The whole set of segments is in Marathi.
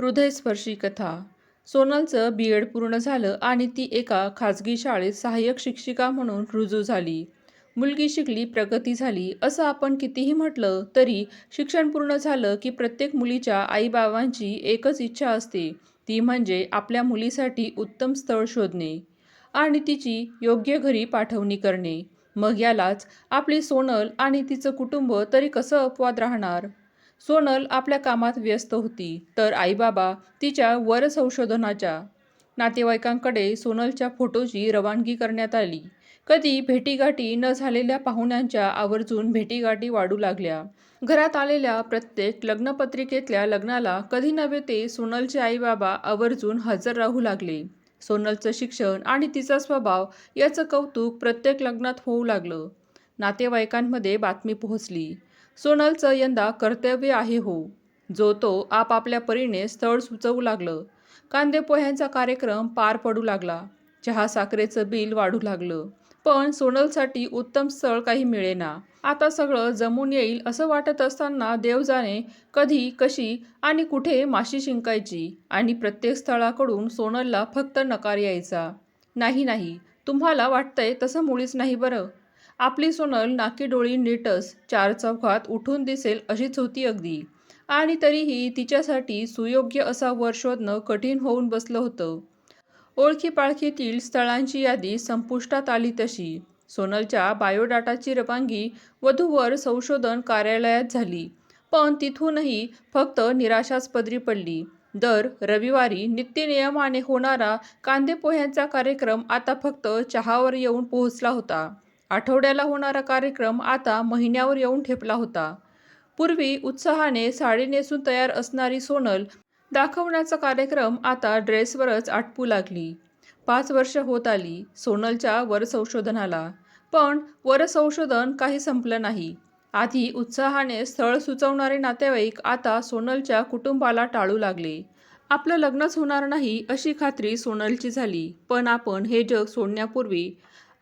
हृदयस्पर्शी कथा. सोनलचं बी एड पूर्ण झालं आणि ती एका खाजगी शाळेत सहाय्यक शिक्षिका म्हणून रुजू झाली. मुलगी शिकली प्रगती झाली असं आपण कितीही म्हटलं तरी शिक्षण पूर्ण झालं की प्रत्येक मुलीच्या आईबाबांची एकच इच्छा असते. ती म्हणजे आपल्या मुलीसाठी उत्तम स्थळ शोधणे आणि तिची योग्य घरी पाठवणी करणे. मग यालाच आपली सोनल आणि तिचं कुटुंब तरी कसं अपवाद राहणार? सोनल आपल्या कामात व्यस्त होती. तर आईबाबा तिच्या वर संशोधनाच्या नातेवाईकांकडे सोनलच्या फोटोची रवानगी करण्यात आली. कधी भेटीगाठी न झालेल्या पाहुण्यांच्या आवर्जून भेटीगाठी वाढू लागल्या. घरात आलेल्या प्रत्येक लग्नपत्रिकेतल्या लग्नाला कधी नव्हे ते सोनलचे आईबाबा आवर्जून हजर राहू लागले. सोनलचं शिक्षण आणि तिचा स्वभाव याचं कौतुक प्रत्येक लग्नात होऊ लागलं. नातेवाईकांमध्ये बातमी पोहोचली. सोनलचं यंदा कर्तव्य आहे हो. जो तो आपापल्या परीने स्थळ सुचवू लागलं. कांदेपोह्यांचा कार्यक्रम पार पडू लागला. चहा साखरेचं बिल वाढू लागलं. पण सोनलसाठी उत्तम स्थळ काही मिळेना. आता सगळं जमून येईल असं वाटत असताना देवजाने कधी कशी आणि कुठे माशी शिंकायची आणि प्रत्येक स्थळाकडून सोनलला फक्त नकार यायचा. नाही नाही. तुम्हाला वाटतंय तसं मुळीच नाही बरं. आपली सोनल नाकी डोळी नीटच चार चौकात उठून दिसेल अशीच होती अगदी. आणि तरीही तिच्यासाठी सुयोग्य असा वर शोधणं कठीण होऊन बसलं होतं. ओळखीपाळखीतील स्थळांची यादी संपुष्टात आली तशी. सोनलच्या बायोडाटाची रवानगी वधूवर संशोधन कार्यालयात झाली. पण तिथूनही फक्त निराशाच पदरी पडली. दर रविवारी नित्यनियमाने होणारा कांदेपोह्यांचा कार्यक्रम आता फक्त चहावर येऊन पोहोचला होता. आठवड्याला होणारा कार्यक्रम आता महिन्यावर येऊन ठेपला होता. पूर्वी उत्साहाने साडी नेसून तयार असणारी सोनल दाखवण्याचा कार्यक्रम आता ड्रेसवरच आटपू लागली. पाच वर्ष होत आली सोनलच्या वरसंशोधनाला. पण वरसंशोधन काही संपलं नाही. आधी उत्साहाने स्थळ सुचवणारे नातेवाईक आता सोनलच्या कुटुंबाला टाळू लागले. आपलं लग्नच होणार नाही अशी खात्री सोनलची झाली. पण आपण हे जग सोडण्यापूर्वी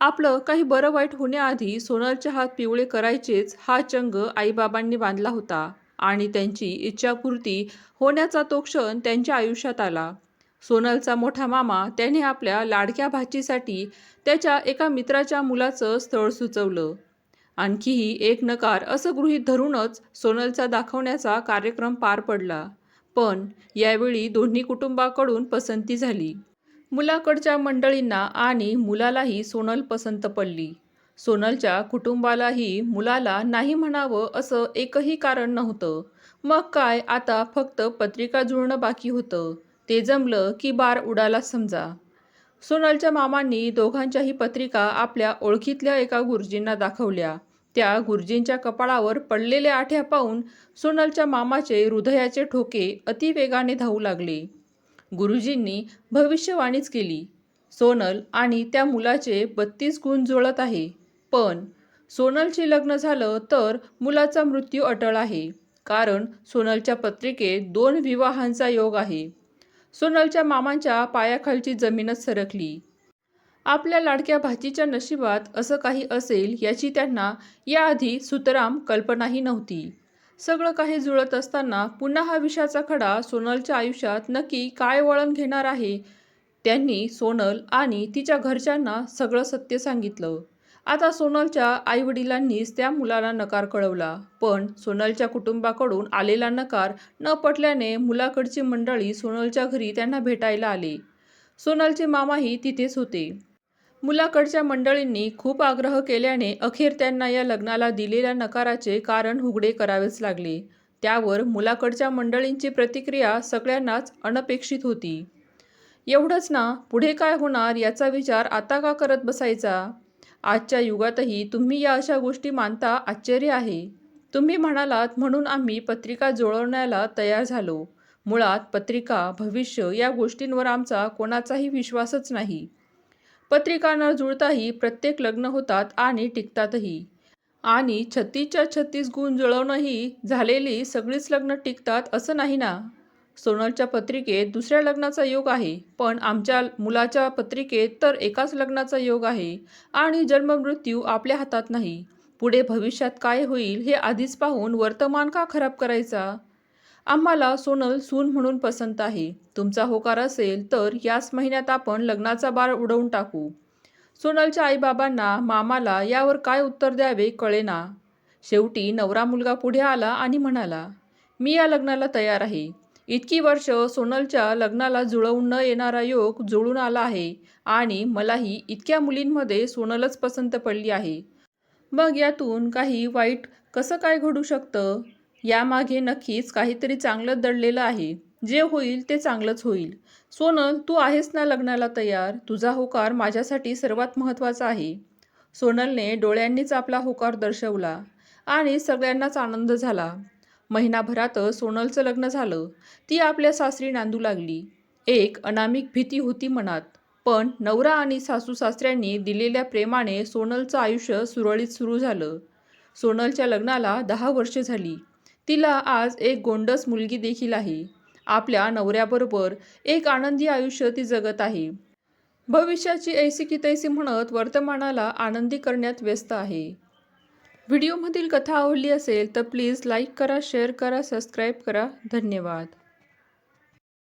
आपलं काही बरं वाईट होण्याआधी सोनलचे हात पिवळे करायचेच हा चंग आईबाबांनी बांधला होता आणि त्यांची इच्छापूर्ती होण्याचा तो क्षण त्यांच्या आयुष्यात आला. सोनलचा मोठा मामा त्याने आपल्या लाडक्या भाचीसाठी त्याच्या एका मित्राच्या मुलाचं स्थळ सुचवलं. आणखीही एक नकार असं गृहीत धरूनच सोनलचा दाखवण्याचा कार्यक्रम पार पडला. पण यावेळी दोन्ही कुटुंबाकडून पसंती झाली. मुलाकडच्या मंडळींना आणि मुलालाही सोनल पसंत पडली. सोनलच्या कुटुंबालाही मुलाला नाही म्हणावं असं एकही कारण नव्हतं. मग काय आता फक्त पत्रिका जुळणं बाकी होतं. ते जमलं की बार उडाला समजा. सोनलच्या मामांनी दोघांच्याही पत्रिका आपल्या ओळखीतल्या एका गुरुजींना दाखवल्या. त्या गुरुजींच्या कपाळावर पडलेल्या आठ्या पाहून सोनलच्या मामाचे हृदयाचे ठोके अतिवेगाने धावू लागले. गुरुजींनी भविष्यवाणीच केली. सोनल आणि त्या मुलाचे बत्तीस गुण जुळत आहे. पण सोनलचे लग्न झालं तर मुलाचा मृत्यू अटळ आहे. कारण सोनलच्या पत्रिकेत दोन विवाहांचा योग आहे. सोनलच्या मामांच्या पायाखालची जमीनच सरकली. आपल्या लाडक्या भाचीच्या नशिबात असं काही असेल याची त्यांना याआधी सुतराम कल्पनाही नव्हती. सगळं काही जुळत असताना पुन्हा हा विषाचा खडा सोनलच्या आयुष्यात नक्की काय वळण घेणार आहे? त्यांनी सोनल आणि तिच्या घरच्यांना सगळं सत्य सांगितलं. आता सोनलच्या आईवडिलांनीच त्या मुलाला नकार कळवला. पण सोनलच्या कुटुंबाकडून आलेला नकार न पटल्याने मुलाकडची मंडळी सोनलच्या घरी त्यांना भेटायला आले. सोनलचे मामाही तिथेच होते. मुलाकडच्या मंडळींनी खूप आग्रह केल्याने अखेर त्यांना या लग्नाला दिलेल्या नकाराचे कारण उघडे करावेच लागले. त्यावर मुलाकडच्या मंडळींची प्रतिक्रिया सगळ्यांनाच अनपेक्षित होती. एवढंच ना पुढे काय होणार याचा विचार आता का करत बसायचा? आजच्या युगातही तुम्ही या अशा गोष्टी मानता आश्चर्य आहे. तुम्ही म्हणालात म्हणून आम्ही पत्रिका जुळवण्याला तयार झालो. मुळात पत्रिका भविष्य या गोष्टींवर आमचा कोणाचाही विश्वासच नाही. पत्रिका न जुळताही प्रत्येक लग्न होतात आणि टिकतातही. आणि छत्तीसच्या छत्तीस गुण जुळवणंही झालेली सगळीच लग्न टिकतात असं नाही ना? सोनलच्या पत्रिकेत दुसऱ्या लग्नाचा योग आहे पण आमच्या मुलाच्या पत्रिकेत तर एकाच लग्नाचा योग आहे आणि जन्ममृत्यू आपल्या हातात नाही. पुढे भविष्यात काय होईल हे आधीच पाहून वर्तमान का खराब करायचा? आम्हाला सोनल सून म्हणून पसंत आहे. तुमचा होकार असेल तर याच महिन्यात आपण लग्नाचा बार उडवून टाकू. सोनलच्या आईबाबांना मामाला यावर काय उत्तर द्यावे कळेना. शेवटी नवरा मुलगा पुढे आला आणि म्हणाला मी या लग्नाला तयार आहे. इतकी वर्ष सोनलच्या लग्नाला जुळवून न येणारा योग जुळून आला आहे आणि मलाही इतक्या मुलींमध्ये सोनलच पसंत पडली आहे. मग यातून काही वाईट कसं काय घडू शकतं? यामागे नक्कीच काहीतरी चांगलं दडलेलं आहे. जे होईल ते चांगलंच होईल. सोनल तू आहेस ना लग्नाला तयार? तुझा होकार माझ्यासाठी सर्वात महत्त्वाचा आहे. सोनलने डोळ्यांनीच आपला होकार दर्शवला आणि सगळ्यांनाच आनंद झाला. महिनाभरातच सोनलचं लग्न झालं. ती आपल्या सासरी नांदू लागली. एक अनामिक भीती होती मनात. पण नवरा आणि सासू सासऱ्यांनी दिलेल्या प्रेमाने सोनलचं आयुष्य सुरळीत सुरू झालं. सोनलच्या लग्नाला दहा वर्षे झाली. तिला आज एक गोंडस मुलगी देखील आहे. आपल्या नवऱ्याबरोबर एक आनंदी आयुष्य ती जगत आहे. भविष्याची ऐसी की तैसी म्हणत वर्तमानाला आनंदी करण्यात व्यस्त आहे. व्हिडिओमधील कथा आवडली असेल तर प्लीज लाईक करा शेअर करा सबस्क्राईब करा. धन्यवाद.